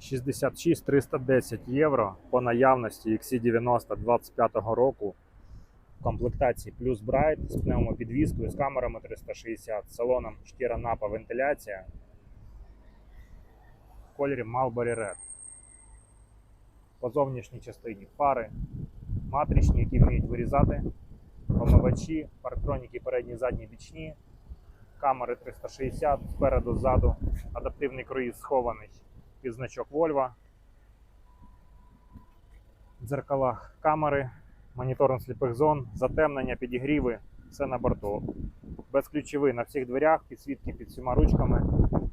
66 310 євро по наявності XC90 25 року. В комплектації плюс Bright з пневмопідвіскою, з камерами 360, салоном шкіра напа вентиляція. В кольорі Mulberry Red. По зовнішній частині фари матричні, які вміють вирізати, помивачі, парктроніки передні, задні, бічні, камери 360 спереду, ззаду, адаптивний круїз схований під значок Volvo. В дзеркалах камери, моніторинг сліпих зон, затемнення, підігріви, все на борту. Безключовий на всіх дверях, підсвітки під всіма ручками.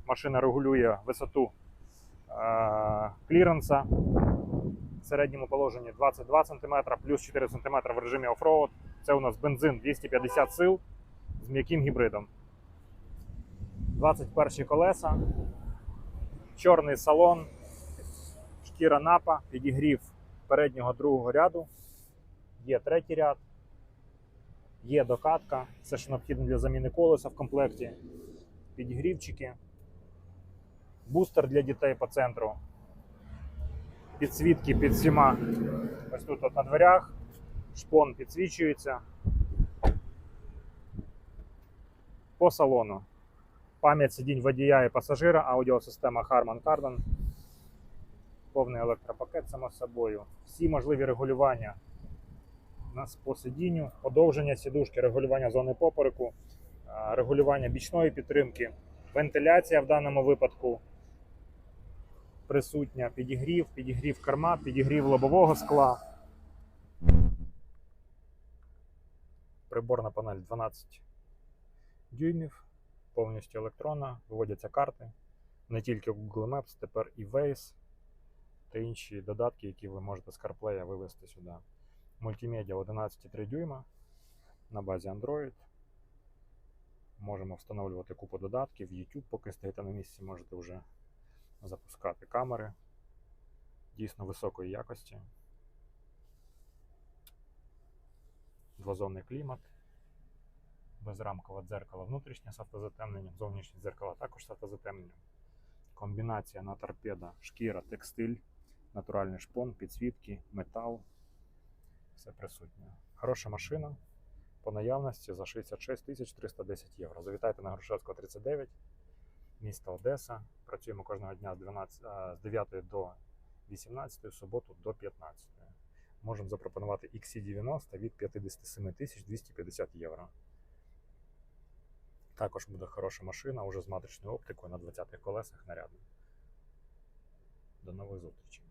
Машина регулює висоту е- кліренса. В середньому положенні 22 см, плюс 4 см в режимі оффроуд. Це у нас бензин 250 сил з м'яким гібридом. 21 колеса, чорний салон, шкіра напа, підігрів переднього другого ряду. Є третій ряд, є докатка, все, що необхідно для заміни колеса в комплекті, підігрівчики, бустер для дітей по центру, підсвітки під всіма. Ось тут от на дверях, шпон підсвічується. По салону. Пам'ять сидінь водія і пасажира, аудіосистема Harman Kardon. Повний електропакет, само собою. Всі можливі регулювання нас по сидінню, подовження сідушки, регулювання зони попереку, регулювання бічної підтримки, вентиляція в даному випадку присутня, підігрів, підігрів керма, підігрів лобового скла. Приборна панель 12 дюймів, повністю електронна, виводяться карти. Не тільки Google Maps, тепер і Waze та інші додатки, які ви можете з CarPlay вивести сюди. Мультимедіа 11,3 дюйма на базі Android. Можемо встановлювати купу додатків. YouTube, поки стоїте на місці, можете вже запускати камери дійсно високої якості. Двозонний клімат, безрамкове дзеркало внутрішнє з автозатемненням, зовнішнє дзеркало також з автозатемненням. Комбінація на торпеда, шкіра, текстиль, натуральний шпон, підсвітки, метал. Все присутнє. Хороша машина по наявності за 66 тисяч 310 євро. Завітайте на Грушевського 39, місто Одеса. Працюємо кожного дня з, 12, з 9 до 18, в суботу до 15. Можемо запропонувати XC90 від 57 тисяч 250 євро. Також буде хороша машина, уже з матричною оптикою на 20-х колесах нарядна. До нових зустрічей.